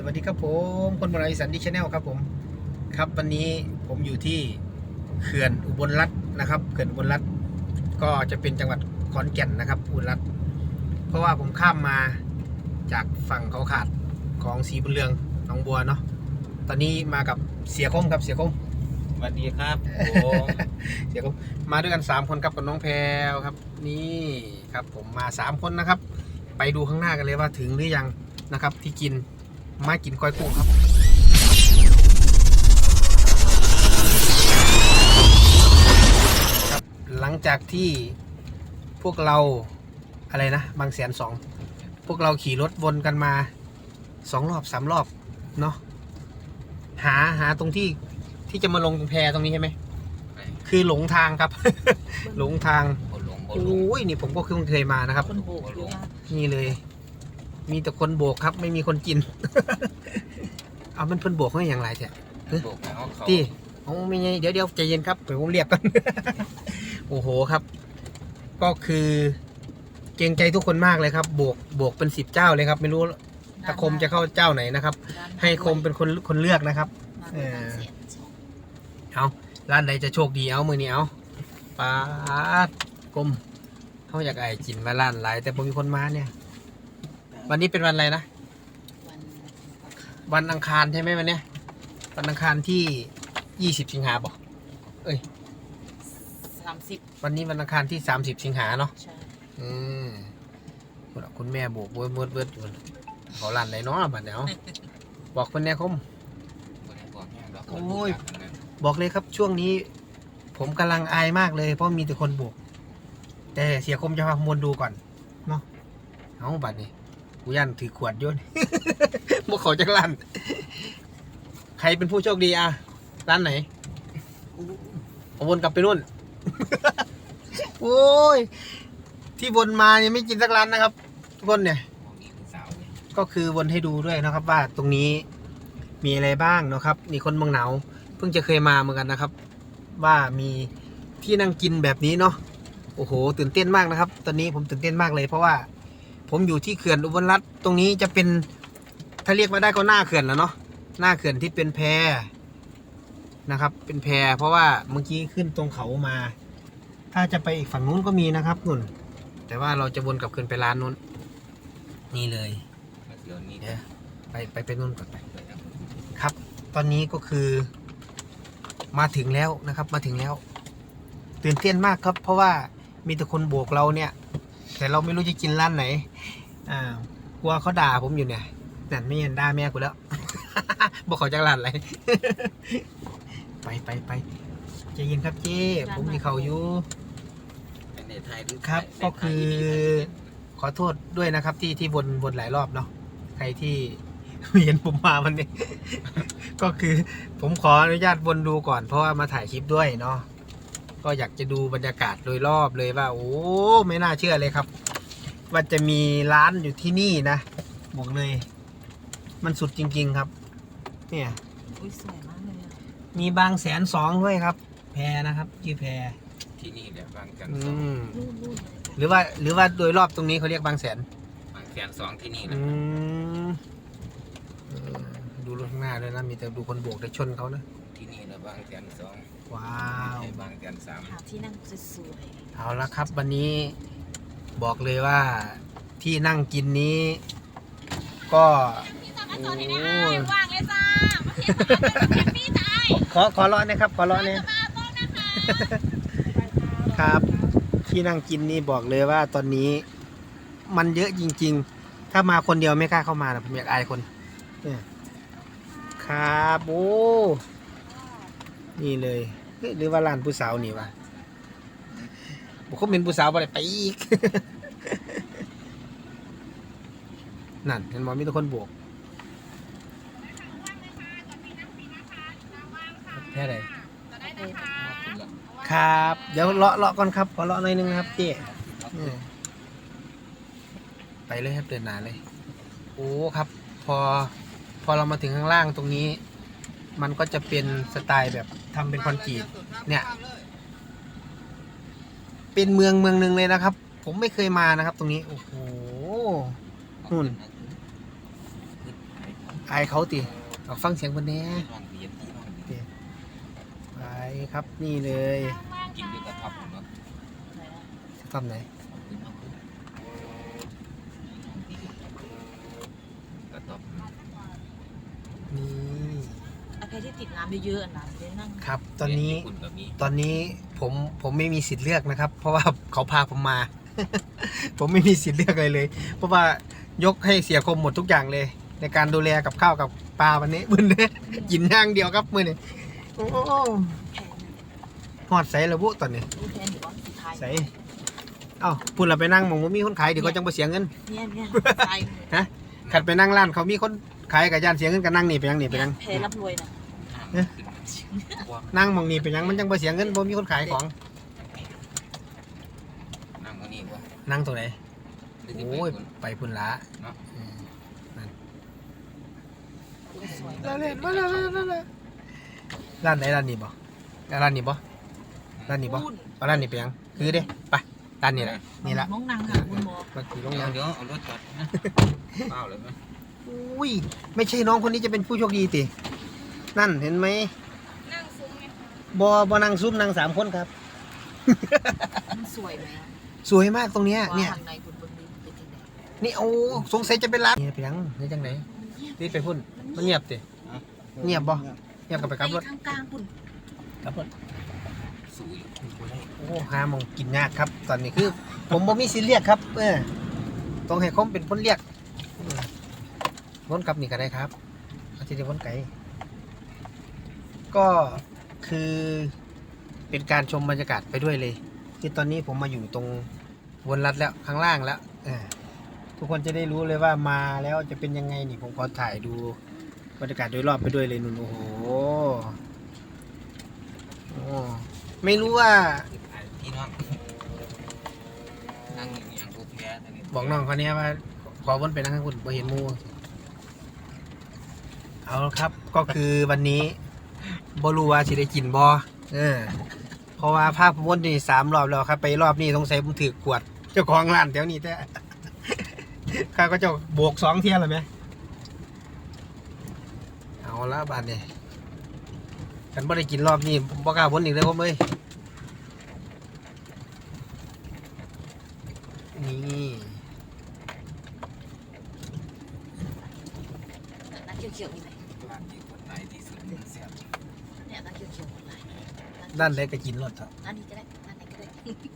สวัสดีครับผมคนบรายสันดิชแนลครับผมครับวันนี้ผมอยู่ที่เขื่อนอุบลรัฐนะครับเขื่อนอุบลรัฐก็จะเป็นจังหวัดขอนแก่นนะครับอุบลรัฐเพราะว่าผมข้ามมาจากฝั่งเขาขาดของสีบุญเรืองหนองบัวเนาะตอนนี้มากับเสียคมครับเสียคมสวัสดีครับผมเสียคมมาด้วยกัน 3 คนครับกับน้องแพรวครับ นี่ครับผมมา 3 คนนะครับ ไปดูข้างหน้ากันเลยว่าถึงหรือยังนะครับที่กิน มากินก้อยกุ้งครับครับ หลังจากที่พวกเราอะไรนะ บางแสนสอง พวกเราขี่รถวนกันมาสองรอบสามรอบ เนาะหาหาตรงที่ที่จะมาลงตรงแพตรงนี้ใช่ไหม คือหลงทางครับ หลงทางโอลงโอโอลง้ยนี่ผมก็เพิ่งเคยมานะครับคนโบกอยู่นะนี่เลย มีแต่คนโบกครับ ไม่มีคนกิน เอามันเพิ่นโบกเขาอย่างไรแท้บอกเขาเขาที่โอ้ไม่ไงเดี๋ยวเดี๋ยวใจเย็นครับเดี๋ยวผมเรียกก่อนโอ้โหครับ ก็คือ เกรงใจทุกคนมากเลยครับ โบกโบกเป็นสิบเจ้าเลยครับ ไม่รู้ตะคมจะเข้าเจ้าไหนนะครับ ให้คมเป็นคนคนเลือกนะครับเออเอาร้านใดจะโชคดีเอามือนี้เอาปาดกลมเขาอยากไอ้จินมาร้านหลายแต่ผมมีคนมาเนี่ย วันนี้เป็นวันอะไรนะ วันอังคารใช่ไหมวันเนี้ย วันอังคารที่ยี่สิบสิงหาบอกเอ้ยสามสิบวันนี้วันอังคารที่สามสิบสิงหาเนาะใช่อืมคุณอะคุณแม่โบกเวิร์ดเวิร์ดเวิร์ดอยู่เขาร้านไหนเนาะบัดเดี๋ยวบอกคนแน่คมบอกแห้งดอกโอ้ย บอกเลยครับช่วงนี้ ผมกำลังอายมากเลย เพราะมีแต่คนโบกแต่เสียคมจะพาขมวลดูก่อน เนาะเอาบัตรนี่ กูยันถือขวดยนพวกเขาจะลั่นใครเป็นผู้โชคดีอะ ร้านไหนเอาวนกลับไปนู่น โอ้ย ที่วนมาเนี่ยไม่กินสักร้านนะครับ ทุกคนเนี่ย ก็คือวนให้ดูด้วยนะครับ ว่าตรงนี้มีอะไรบ้างนะครับ นี่คนเมืองหนาวเพิ่งจะเคยมาเหมือนกันนะครับ ว่ามีที่นั่งกินแบบนี้เนาะ โอ้โห ตื่นเต้นมากนะครับ ตอนนี้ผมตื่นเต้นมากเลยเพราะว่า ผมอยู่ที่เขื่อนอุบลรัฐตรงนี้จะเป็นถ้าเรียกว่าได้ก็หน้าเขื่อนแล้วเนาะหน้าเขื่อนที่เป็นแพนะครับ เป็นแพเพราะว่าเมื่อกี้ขึ้นตรงเขามา ถ้าจะไปอีกฝั่งนู้นก็มีนะครับนุ่น แต่ว่าเราจะวนกลับคืนไปร้านนู้น นี่เลยเดี๋ยวนี้เดี๋ยวไปไปไปนู่นก่อนไปครับ ตอนนี้ก็คือ มาถึงแล้วนะครับ มาถึงแล้ว ตื่นเต้นมากครับ เพราะว่ามีแต่คนโบกเราเนี่ย แต่เราไม่รู้จะกินร้านไหน อ่ากลัวเขาด่าผมอยู่เนี่ยนั่นไม่เห็นด่าแม่กูแล้ว บอกเขาจะร้านอะไร ไปไปไปใจเย็นครับเจ้ผมมีเขาอยู่เป็นในไทยครับ ก็คือขอโทษด้วยนะครับ ที่ที่วนวนหลายรอบเนาะใครที่เห็นผมมาวันนี้ ก็คือผมขออนุญาตวนดูก่อน เพราะว่ามาถ่ายคลิปด้วยเนาะก็อยากจะดูบรรยากาศโดยรอบเลยว่า โอ้ ไม่น่าเชื่อเลยครับ ว่าจะมีร้านอยู่ที่นี่นะ บอกเลย มันสุดจริง ๆครับ เนี่ยอุ้ยสวยมากเลยอะมีบางแสนสองด้วยครับ แพรนะครับชื่อแพรที่นี่เนี่ยบางแสนอืสองมนู่นนู่นหรือว่าหรือว่าโดยรอบตรงนี้เขาเรียกบางแสน บางแสนสองที่นี่อืนะมเออดูรถข้างหน้าด้วยนะ มีแต่ดูคนโบกแต่ชนเขานะ ที่นี่นะบางแสนสองว้าวไอ้บางแสนสามหาที่นั่งสวยเอาละครับ วันนี้ บอกเลยว่าที่นั่งกินนี้ ก็โอ้ยว่างเลยจ้ามาเขียนมาเป็นพี่จ้าขอขอร้อนนะครับ ขอร้อนเนี่ยครับ ที่นั่งกินนี่บอกเลยว่าตอนนี้มันเยอะจริง ๆ ถ้ามาคนเดียวไม่กล้าเข้ามานะผมอยากอายคนเนี่ยครับโอ้นี่เลยเฮ้ยหรือว่าร้านผู้สาวนี่วะ บุคคลเป็นผู้สาวอะไรไปอีก นั่นเห็นหมอมีแต่คนบวกแค่ไหนๆเออครับ เดี๋ยวเลาะเลาะก่อนครับขอเลาะหน่อยนึงนะครับเจ๊อืมไปเลยครับเดินหนาเลย โอ้ครับ พอพอเรามาถึงข้างล่างตรงนี้ มันก็จะเป็นสไตล์แบบทำเป็นคอนกรีตเนี่ย เป็นเมืองเมืองหนึ่งเลยนะครับ ผมไม่เคยมานะครับ ตรงนี้ โอ้โหนู่นอายเขาติเอาฟังเสียงคนนี้ไปครับนี่เลย กินด้วยกระทับเนาะทำไหน กระทับ นี่ โอเคที่ติดน้ำเยอะๆนะจะได้นั่งครับ ตอนนี้คุณแบบนี้ตอนนี้ผมผมไม่มีสิทธิ์เลือกนะครับ เพราะว่าเขาพาผมมา ผมไม่มีสิทธิ์เลือกอะไรเลย เพราะว่ายกให้เสียคมหมดทุกอย่างเลย ในการดูแลกับข้าวกับปลาวันนี้มือนี้ กินอย่างเดียวครับมือนี้โอ้แผนหอดใส่ระบุตอนนี้รู้แผนอยู่ว่าสุดท้ายใส่เอ้าพูดเราไปนั่งหมองว่ามีคนขายเดี๋ยวเขาจังไปเสียเงินเนี่ยเนี่ยใจขัดไปนั่งร้านเขามีคนขายกับยานเสียเงินก็นั่งนี่ไปยังนี่ไปยัง แพ้รับรวยนะอ่าขึ้ นว่านั่งหมองนี่ไปยังมันจังไปเสียเงินบ่มีคนขายของ นั่งอันนี้ว่านั่งตรงไหนหรือสิโอ้ยไปไปพุ่นละเนาะอืมสวยร้านนี้ร้านนี้ร้านไหนร้านนี้บ่ร้านนี้บ่ร้านนี้บ่พูดเอาร้านนี้ไปยังคือเด้ไปร้านนี้แหละนี่ละมองนางค่ะคุณหมอมาขี่ลงเดี๋ยยัวงเดี๋ยวเอารถจอดนะเปล่าเลยไหมอุ้ยไม่ใช่น้องคนนี้จะเป็นผู้โชคดีติ นั่นเห็นไหมนั่งซุ้มไงบ่บ่นั่งซุ่มนั่งสามคนครับ มันสวยไหมสวยมากตรงเนี้ยเนี่ย ว่าทางในคุณเบิ้งนี้เป็นยังไงนี่โอ้สงสัยจะเป็นร้านนี่ไปยังนี่จังไหนนี่ไปพุ่นมันเงียบติเงียบบ่เงียบกับไปกลับรถ ข้างกลางคุณกลับรถสวยโอ้หาหมองกินยากครับ ตอนนี้คือ ผมบ่มีสิทธิ์เรียกครับ เออต้องให้คมเป็นคนเรียกอืมวนกลับนี่ก็ได้ครับอาทิตย์เดียววนไก่ ก็คือเป็นการชมบรรยากาศไปด้วยเลย คือตอนนี้ผมมาอยู่ตรงวนรัดแล้วข้างล่างแล้วทุกคนจะได้รู้เลยว่ามาแล้วจะเป็นยังไงนี่ผมขอถ่ายดูบรรยากาศโดยรอบไปด้วยเลยนุ่นโอ้โหโอ้ไม่รู้ว่าพี่น้องนั่งอย่างอย่างกูแพ้ตอนนี้บอกน้องคนนี้ว่า ขอวนไปนั่งข้างคุณบ่เห็นมู เอาครับก็คือวันนี้ บ่รู้ว่าสิได้กินบ่เออ เพราะว่าภาพวนนี่สามรอบแล้วครับ ไปรอบนี้สงสัยผมถือกวด เจ้าของร้านแถวนี้แท้ข้าก็จะโบกสองเที่ยแล้วไหมเอาละบาทนี่กันบ่ได้กินรอบนี้ผมบ่กล้าวนอีกเลยผมเอ้ยนี่นั่นเขียวๆนี่ไหน ร้านที่คนไหนที่สุดมันแซ่บ เนี่ยนั่นเขียวๆนี่ไหน ด้านใดก็กินรถเถอะนั่นนี่ก็ได้นั่นไหนก็ได้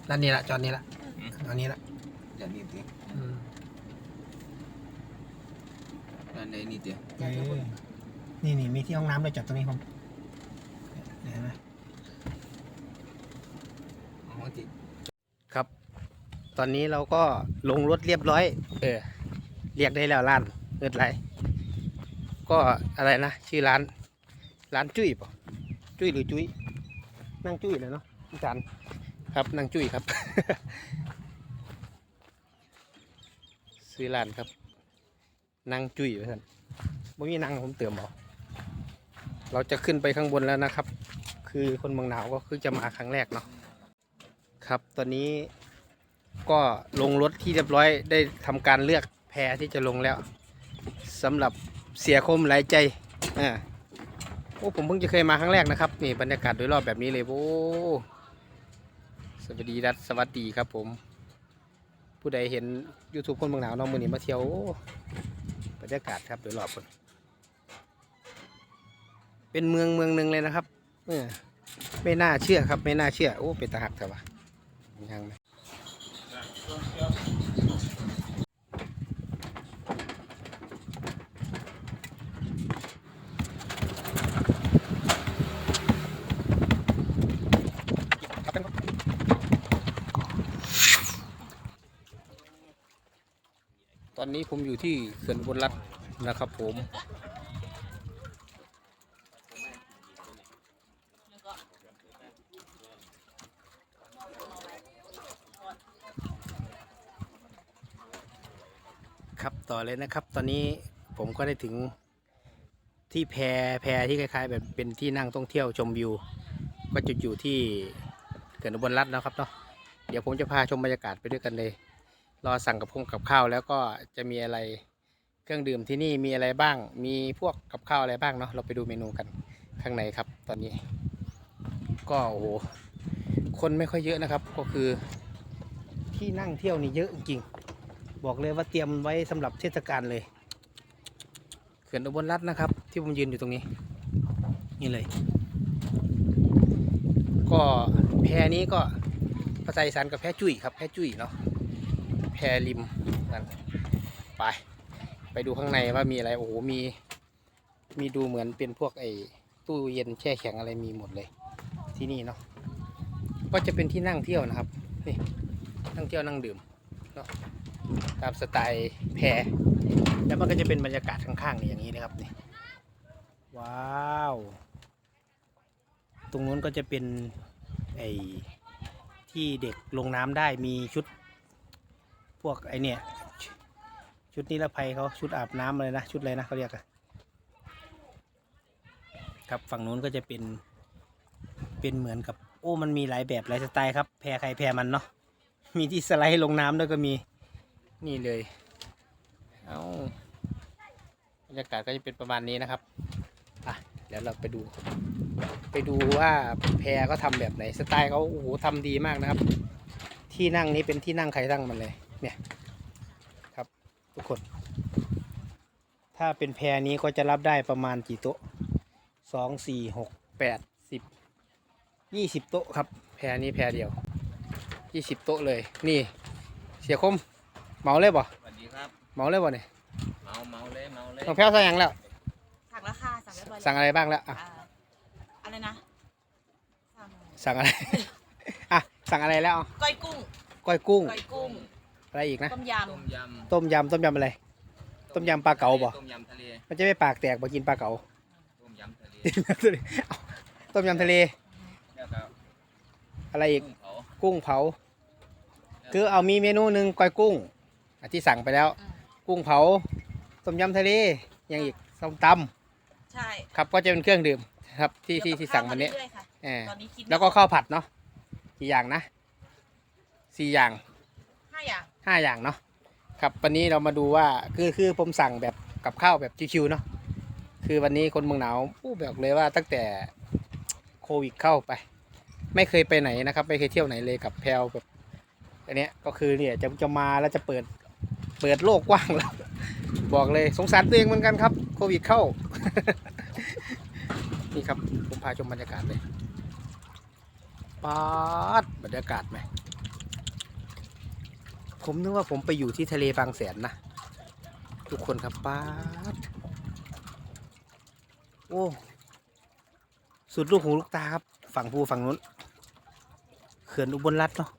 ด้านนี้ละจอดนี้ละอันนี้ละอย่างนี้ติอืมร้านไหนนี่ติเออนี่นี่มีที่ห้องน้ำด้วยจอดตรงนี้ผมเห็นไหมอ๋อติครับ ตอนนี้เราก็ลงรถเรียบร้อย เออ เรียกได้แล้วร้านเอิดไรก็อะไรนะ ชื่อร้าน ร้านจุ้ยป่ะจุ้ยหรือจุ้ย นั่งจุ้ยเลยเนาะพี่จันครับนั่งจุ้ยครับ ซื้อร้านครับ นั่งจุ้ยไปท่านบ่มีนั่งผมเติมเอาเราจะขึ้นไปข้างบนแล้วนะครับ คือคนเมืองหนาวก็คือจะมาครั้งแรกเนาะครับ ตอนนี้ก็ลงรถที่เรียบร้อยได้ทำการเลือกแพรที่จะลงแล้วสำหรับเสียคมหลายใจอ่าโอ้ผมเพิ่งจะเคยมาครั้งแรกนะครับนี่บรรยากาศโดยรอบแบบนี้เลยโอ้สวัสดีรัสวัสดีครับผม ผู้ใดเห็น YouTube คนเมืองหนาวน้องมือนี้มาเที่ยวบรรยากาศครับโดยรอบคนเป็นเมืองเมืองหนึ่งเลยนะครับเออไม่น่าเชื่อครับ ไม่น่าเชื่อโอ้เป็นตาหักแต่ว่ายังไหม ผมอยู่ที่เขื่อนบนรัฐนะครับผมครับต่อเลยนะครับ ตอนนี้ผมก็ได้ถึงที่แพแพที่คล้าย ๆ แบบเป็นที่นั่งท่องเที่ยวชมวิว ก็จุดอยู่ที่เขื่อนอุบลรัฐนะครับเนาะเดี๋ยวผมจะพาชมบรรยากาศไปด้วยกันเลย รอสั่งกับพงกับข้าวแล้วก็จะมีอะไรเครื่องดื่มที่นี่มีอะไรบ้าง มีพวกกับข้าวอะไรบ้างเนาะเราไปดูเมนูกันข้างในครับ ตอนนี้ ก็โอ้โหคนไม่ค่อยเยอะนะครับ ก็คือ ที่นั่งเที่ยวนี่เยอะจริงๆบอกเลยว่าเตรียมไว้สำหรับเทศกาลเลยเขื่อนอุบลรัตน์นะครับ ที่ผมยืนอยู่ตรงนี้ นี่เลย ก็แพนี้ก็ภาษาอีสานกับแพจุ้ยครับแพจุ้ยเนาะ พริมนั่นไปไปดูข้างในว่ามีอะไรโอ้โหมี มีดูเหมือนเป็นพวกไอ้ตู้เย็นแช่แข็งอะไรมีหมดเลย ที่นี่เนาะก็จะเป็นที่นั่งเที่ยวนะครับนี่นั่งเที่ยวนั่งดื่มเนาะตามสไตล์แพแล้วมันก็จะเป็นบรรยากาศข้างๆนี่อย่างนี้นะครับนี่ว้าว ตรงนู้นก็จะเป็นไอ้ที่เด็กลงน้ำได้มีชุด พวกไอเนี่ย ชุดนิรภัยเขาชุดอาบน้ำอะไรนะชุดอะไรนะเขาเรียกอะครับฝั่งนู้นก็จะเป็นเป็นเหมือนกับ โอ้มันมีหลายแบบหลายสไตล์ครับแพรใครแพรมันเนาะมีที่สไลด์ลงน้ำด้วยก็มีนี่เลยเอาบรรยากาศก็จะเป็นประมาณนี้นะครับอะเดี๋ยวเราไปดู ไปดูว่าแพรเขาทำแบบไหนสไตล์เขาโอ้โหทำดีมากนะครับ ที่นั่งนี้เป็นที่นั่งใครนั่งมันเลย เนี่ยครับทุกคน ถ้าเป็นแพรนี้ก็จะรับได้ประมาณกี่โต๊ะสองสี่หกแปดสิบยี่สิบโต๊ะครับ แพรนี้แพรเดียวยี่สิบโต๊ะเลย นี่ เสียคมเหมาเลยบ่สวัสดีครับเหมาเลยบ่เนี่ยเมาเมาเลยเมาเลยน้องแพ้วสั่งหยังแล้ว สั่งราคาสั่งเรียบร้อยแล้วสั่งอะไรบ้างแล้วอะอ่าอะไรนะสั่งสั่งอะไร อะสั่งอะไรแล้วก้อยกุ้งก้อยกุ้ง ก้อยกุ้ง อะไรอีกนะ ต้มยต้มยต้มยำต้มยำอะไรำต้มยำปลาเก๋าบ่ ต้มยำทะเลมันจะไม่ปากแตกบ่กินปลาเก๋า ต้มยำทะเลเอาต้มยำทะเลแล้วก็อะไรอีก กุ้งเผากุ้งเผา คือเอามีเมนูหนึ่งก้อยกุ้งอะที่สั่งไปแล้วำอืมกุ้งเผา ต้มยำทะเลยังอีกส้มตใช่ำครับก็จะเป็นเครื่องดื่มครับที่ที่ที่สั่งวันนี้เดี๋ยวกับข้ามาเรื่อยๆค่ะเออตอนนี้คิดไม่แล้วก็ออข้าวผัดเนาะกี่อย่างนะสี่อย่างห้าอย่าง ห้าอย่างเนาะครับวันนี้เรามาดูว่าคือคือผมสั่งแบบกับข้าวแบบชิวๆเนาะคือวันนี้คนเมืองหนาวผู้บอกเลยว่าตั้งแต่โควิดเข้าไป ไม่เคยไปไหนนะครับ ไม่เคยเที่ยวไหนเลยกับแพลวแบบอันเนี้ยก็คือเนี่ยจะจะมาแล้วจะเปิดเปิดโลกกว้างแล้วบอกเลยสงสารตัวเองเหมือนกันครับโควิดเข้า นี่ครับผมพาชมบรรยากาศเลยปาดบรรยากาศไหม ผมนึกว่าผมไปอยู่ที่ทะเลบางแสนนะ ทุกคนครับป้าโอ้สุดลูกหูลูกตาครับ ฝั่งภูฝั่งนู้นเขื่อนอุบลรัตน์เนาะ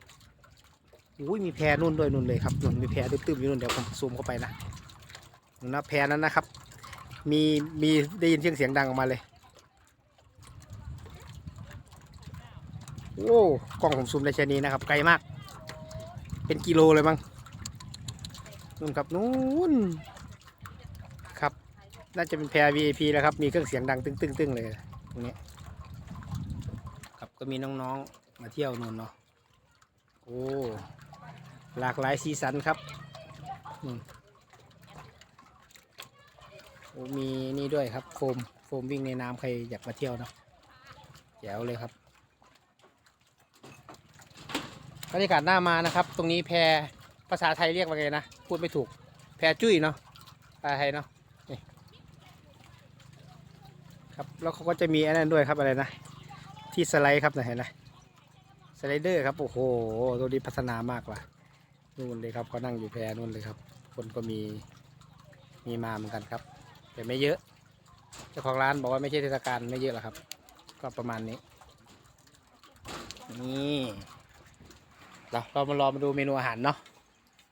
อุ้ยมีแพนู่นด้วยนู่นเลยครับนู่นมีแพตึ้มๆอยู่นู่นเดี๋ยวผมซูมเข้าไปนะนู่นนะแพนั้นนะครับ มีมีได้ยินเสียงเสียงดังออกมาเลยโอ้กล้องผมซูมได้แค่นี้นะครับไกลมาก เป็นกิโลเลยมั้งนู่นครับนู่นครับ น่าจะเป็นแพร VIP แล้วครับ มีเครื่องเสียงดังตึ้งตึ้งเลยตรงนี้ครับก็มีน้องๆมาเที่ยวนู่นเนาะโอ้หลากหลายสีสันครับนู่นโอ้มีนี่ด้วยครับโฟมโฟมวิ่งในน้ำใครอยากมาเที่ยวเนาะแจ๋วเลยครับ บรรยากาศหน้ามานะครับ ตรงนี้แพรภาษาไทยเรียกว่าไงนะ พูดไม่ถูก แพรจุ้ยเนาะภาษาไทยเนาะนี่ครับ แล้วเขาก็จะมีอันนั้นด้วยครับอะไรนะ ที่สไลด์ครับนะเห็นไหมสไลเดอร์ครับ โอ้โห ตัวนี้พัฒนามากว่ะนู่นเลยครับเขานั่งอยู่แพรนู่นเลยครับ คนก็มีมีมาเหมือนกันครับ แต่ไม่เยอะ เจ้าของร้านบอกว่าไม่ใช่เทศกาลไม่เยอะหรอกครับ ก็ประมาณนี้ นี่ เราเรามารอมาดูเมนูอาหารเนาะ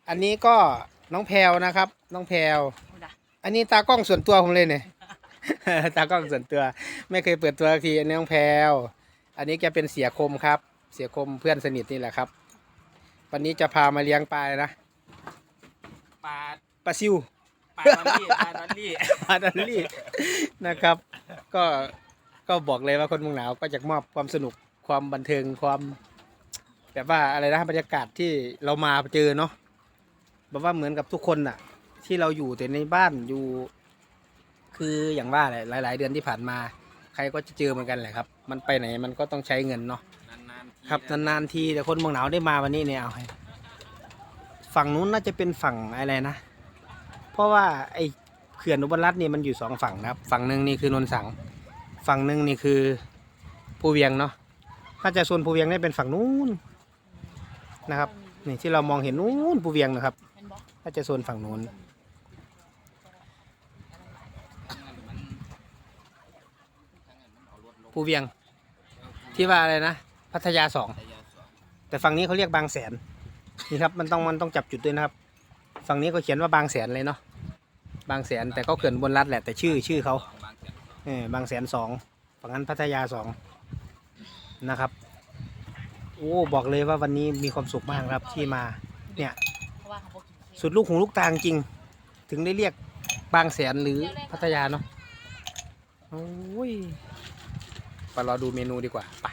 อันนี้ก็น้องแพลวนะครับ น้องแพลวเอาล่ะอันนี้ตากล้องส่วนตัวผมเลยเนี่ย ตากล้องส่วนตัว ไม่เคยเปิดตัวสักทีอันนี้น้องแพลวอันนี้แกเป็นเสียคมครับ เสียคมเพื่อนสนิทนี่แหละครับ วันนี้จะพามาเลี้ยงปลานะปลาปลาซิวปลาดอลลี่ปลาดอลลี่ปลาดอลลี่นะครับ ก็ก็บอกเลยว่าคนเมืองหนาวก็จะมอบความสนุกความบันเทิงความ แบบว่าอะไรนะบรรยากาศที่เรามาเจอเนาะแบบว่าเหมือนกับทุกคนน่ะที่เราอยู่แต่ในบ้านอยู่ คืออย่างว่าแหละหลาย ๆ เดือนที่ผ่านมา ใครก็จะเจอเหมือนกันแหละครับ มันไปไหนมันก็ต้องใช้เงินเนาะนานๆทีครับนานๆทีแต่คนเมืองหนาวได้มาวันนี้เนี่ยเอาให้ฝั่งนู้นน่าจะเป็นฝั่งอะไรนะ เพราะว่าไอ้เขื่อนอุบลรัตน์นี่มันอยู่สองฝั่งนะครับ ฝั่งหนึ่งนี่คือนนสัง ฝั่งหนึ่งนี่คือภูเวียงเนาะถ้าจะโซนภูเวียงได้เป็นฝั่งนู้น นะครับ นี่ที่เรามองเห็นนู้นภูเวียงนะครับนบอกถ้าจะโซนฝั่งนู้นภูเวียง ที่ว่าอะไรนะ พัทยาสองแต่ฝั่งนี้เขาเรียกบางแสนนี่ครับมันต้องมันต้องจับจุดด้วยนะครับ ฝั่งนี้ก็เขียนว่าบางแสนเลยเนาะบางแสนแต่ก็เขื่อนบนรัฐแหละแต่ชื่อชื่อเขาเออบางแสนสองฝั่งนั้นพัทยาสองนะครับ โอ้บอกเลยว่าวันนี้มีความสุขมากครับที่มาเนี่ยเพราะว่าเขาบอกกินเค้กสุดลูกหูลูกตาจริง ถึงได้เรียกบางแสนหรือพัทยาเนาะโอ้ยไปรอดูเมนูดีกว่าไป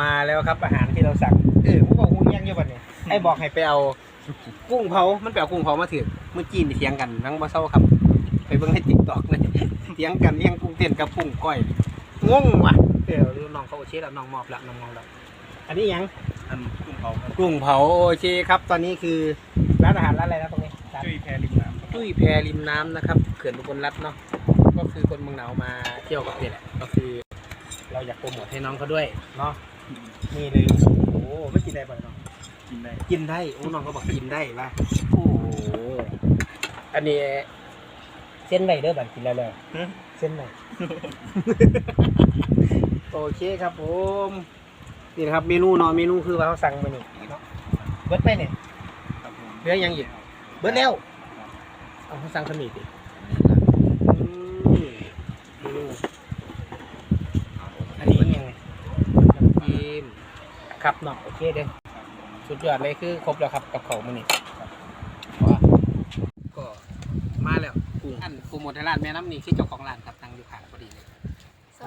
มาแล้วครับอาหารที่เราสั่งเออผมบอกงูเลี้ยงอยู่บัดนี้ไอ้บอกให้ไปเอากุ้งเผา มันไปเอากุ้งเผามาถือเมื่อกี้นี่เถียงกันทั้งบ่เศร้าครับ ไปเบิ่งในติ๊กต็อกเลยเถียงกันเลี้ยงกุ้งเต้นกับกุ้งก้อยงงว่ะเดี๋ยวน้องเขาโอเคแล้วน้องมอบละน้องมอบแล้ว อันนี้หยังอันกุ้งเผาครับกุ้งเผาโอเคครับ ตอนนี้คือร้านอาหารร้านอะไรนะตรงนี้ร้านจุ้ยแพรริมน้ำครับตุ้ยแพริมน้ำนะครับเขื่อนอุบลรัตน์เนาะก็คือคนเมืองหนาวมาเที่ยวกับเนี่ยแหละก็คือ เราอยากโปรโมทให้น้องเขาด้วยเนาะนี่เลยโอ้โหไม่กินได้ป่ะน้อง กินได้กินได้ โอ้ น้องก็บอกกินได้ป่ะโอ้โห อันนี้เส้นไหนเด้อบัตรกินแล้วเลยเส้นไหน โอเคครับผม นี่นะครับเมนูเนาะเมนูคือว่าเขาสั่งมานี่เนาะเบิร์ดไปเนี่ยครับผมเหลือยังอีกเบิร์ดแล้วเอาเขาสั่งขมิ้นดิอืมดูอันนี้ยังไงน้ำจิ้มครับเนาะโอเคเด้อสุดยอดเลยคือครบแล้วครับกับเขาวมันนี่ว่าก็มาแล้วกุ้งอันปูหมดในร้านแม่น้ำนี่คือเจ้าของร้านครับ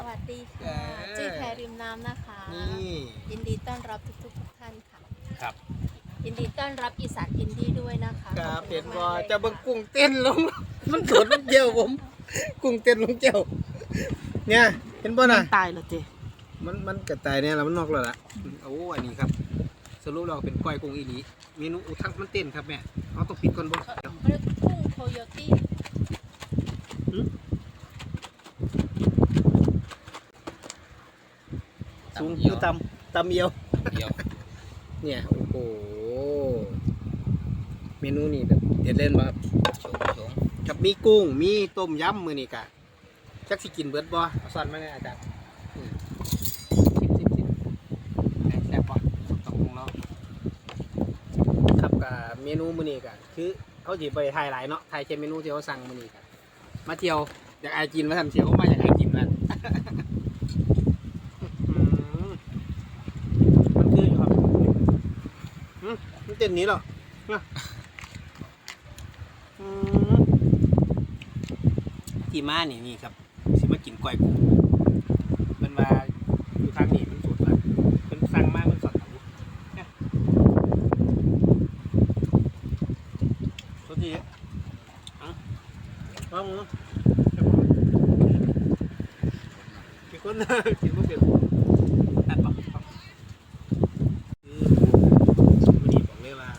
วัสดีเอค่ะอจุ้ยแพรริมน้ำนะคะ นี่ยินดีต้อนรับทุกๆทุกท่านค่ะ ครับ ยินดีต้อนรับอีสานอินดี้ด้วยนะคะครับขอบเห็นคุณว่ามกๆลยจะเบิ่งค่กุ้งเต้นลง มันสดมันเจียวผม กุ้งเต้นลงเจียวเนี่ย เห็นป่ะน่ะตายเหรอเจ๊มันมันกระต่ายเนี่ยแล้วมันนอกแล้วล่ะโอ้อันนี้ครับ สรุปเราเป็นก้อยกุ้งอีหลีเมนูอุทักมันเต้นครับแม่เอาต้องปิดก่อนบ่เดี๋ยวเขาเรียกกุ้งโคโยตี้ สูงคือ ตำตำเอียว เดียวเนี่ยโอ้โหเมนูนี่แบบเด็ดเล่นมาชงชงกับมีกุ้งมีต้มยำมือนี่กะจักสิกินเบิดบ่เอาซ่อนมาเนี่ยอาจารย์อืมชิมชิมชิมไหนแซ่บบ่ตกลงเนาะครับกับเมนูมื้อนี้กะคือเขาสิไปถ่ายหลายเนาะถ่ายแค่เมนูที่เขาสั่งมื้อนี้กะมาเที่ยวอยากอายกินมาทำเสียวมาอยากอายกินมันอืมมันคืออยู่ครับอืมมัน เต้นนี้หรอนะอืมที่มานี่นี่ครับ สิมากินก้อยกุ้งมันมาอยู่ทางนี้มันสุดละเป็นสั่งมามันสดอาเนี่ยสดดีอะเอาลองเนาะกี่คนกินบ่เปรี้ยวตัดบ่ครับคือวันนี้บอกเลยว่า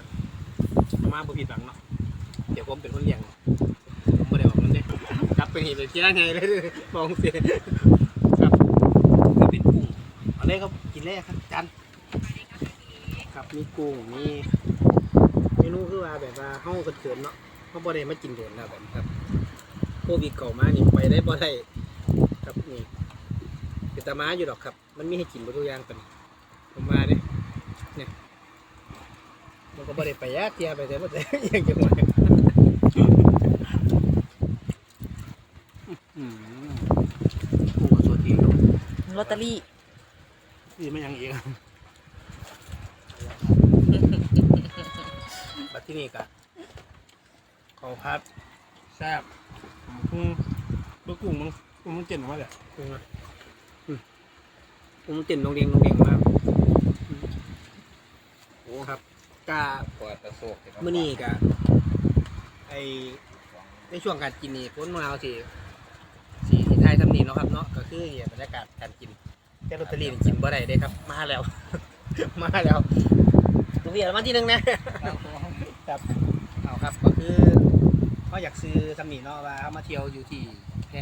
มาบ่ผิดหวังเนาะเดี๋ยวผมเป็นคนเลี้ยงผมบ่ได้บอกนั่นเด้ กลับไปนี่ไปเที่ยไงเลยมองเสียครับคือเป็นกุ้งเอาเลยครับกินเลยครับจานครับมีกุ้งมีเมนูคือว่าแบบว่าเฮาเกินเนาะเฮาบ่ได้มากินโดนแล้วแบบครับโควิดเก่ามานี่ไปได้บ่ได้ครับนี่เป็นตาม้าอยู่ดอกครับ มันมีให้กินบ่ทุกอย่างเป็นผมว่าเด้เนี่ยมันก็บ่ได้ไปยากเทียไปแต่บ่ได้ยังจังหวะอืมกุ้งก็ตัวที่เนาะ ลอตเตอรี่นี่ไม่ยังอีกบัดที่นี่กะขอพัดแซ่บกุ้งตัวกุ้งมันกุ้งมันเจ๋งมากเลยกุ้งอะอืมกุ้งมันเจ๋งลงเรียงลงเรียงมากอืมโอ้ครับกะกว่าตะโศกมื่อนี้กะไอในช่วงการกินนี่คนของเราสิสี ไทยทำนีเนาะครับเนาะก็คือเนี่ยบรรยากาศการกินแต่ลอตเตอรี่นี่กินบ่ได้เด้ครับ มาแล้ว มาแล้วลูกเบียร์มาที่หนึ่งนะครับเอาครับก็คือเขาอยากซื้อสำนีเนาะว่าเขามาเที่ยวอยู่ที่แพ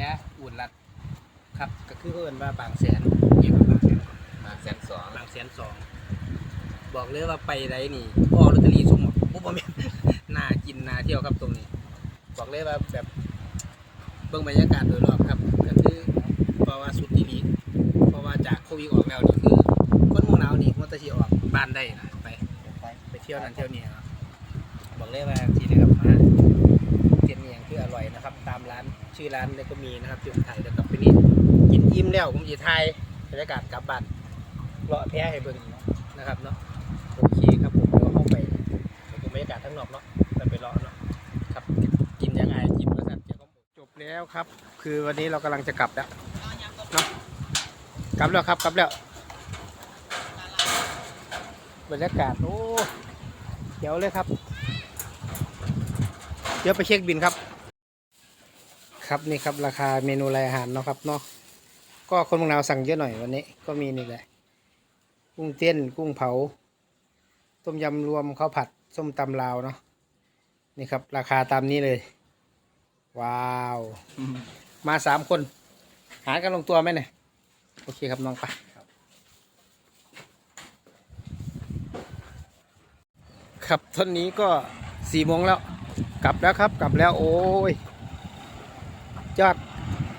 อุ่นรัดครับ ก็คือเพิ่นว่าบางแสนเกี่ยวกับบางแสนมาแสนสองบางแสนสองบอกเลยว่าไปไรนี่พ่อลอตเตอรี่สุ่มหมดปุ๊บบ่แม่นน่ากินน่าเที่ยวครับตรงนี้ บอกเลยว่าแบบเบิ่งบรรยากาศโดยรอบครับก็คือ เพราะว่าสุดที่นี้เพราะว่าจากโควิดออกแล้วนี่คือคนเมืองหนาวนี่มันจะสิออกบ้านได้นะไปไปเที่ยวนั่นเที่ยวนี่ครับบอกเลยว่าที่นี่ครับมาเทียนเมียงคืออร่อยนะครับ ตามร้านชื่อร้านเลยก็มีนะครับที่ผมถ่ายแล้วกับไปนี่กินอิ่มแล้วผมจะถ่ายบรรยากาศกลับบ้านเลาะแพ้ให้เบิ่งนะครับเนาะโอเคครับผมเดี๋ยวเข้าไปไปดูบรรยากาศข้งนอกเนาะไปไปเลาะเนาะครับกินยังไงกินประสาทเกี่ยวกับจบแล้วครับ คือวันนี้เรากำลังจะกลับแล้ว กลับแล้วครับกลับแล้วบรรยากาศโอ้เดี๋ยวเลยครับ เดี๋ยวไปเช็คบินครับ ครับนี่ครับราคาเมนูรายอาหารเนาะครับเนาะก็คนเมืองนาวสั่งเยอะหน่อยวันนี้ ก็มีนี่แหละ กุ้งเต้นกุ้งเผา ต้มยำรวมข้าวผัดส้มตำลาวเนาะนี่ครับ ราคาตามนี้เลย ว้าว มาสามคน หารกันลงตัวไหมเนี่ย โอเคครับน้องไปครับตอนนี้ก็สี่โมงแล้ว กลับแล้วครับ กลับแล้วโอ้ยยอด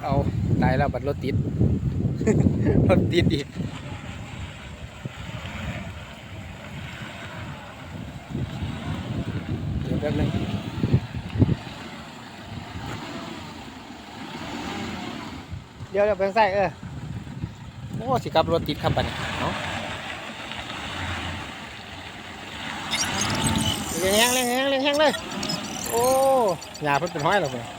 เอาตายแล้วบัตรรถติดรถติดอีกเดี๋ยวแป๊บนึงเดี๋ยวเดี๋ยวไปทางซ้ายเออ อ้สิครับรถติดครับบัดนี้เนาะเลี้ยงแห้งเลี้ยงแห้งเลี้ยงแห้งเลย โอ้ยาเพิ่นเป็นห้อยแล้วเพิ่น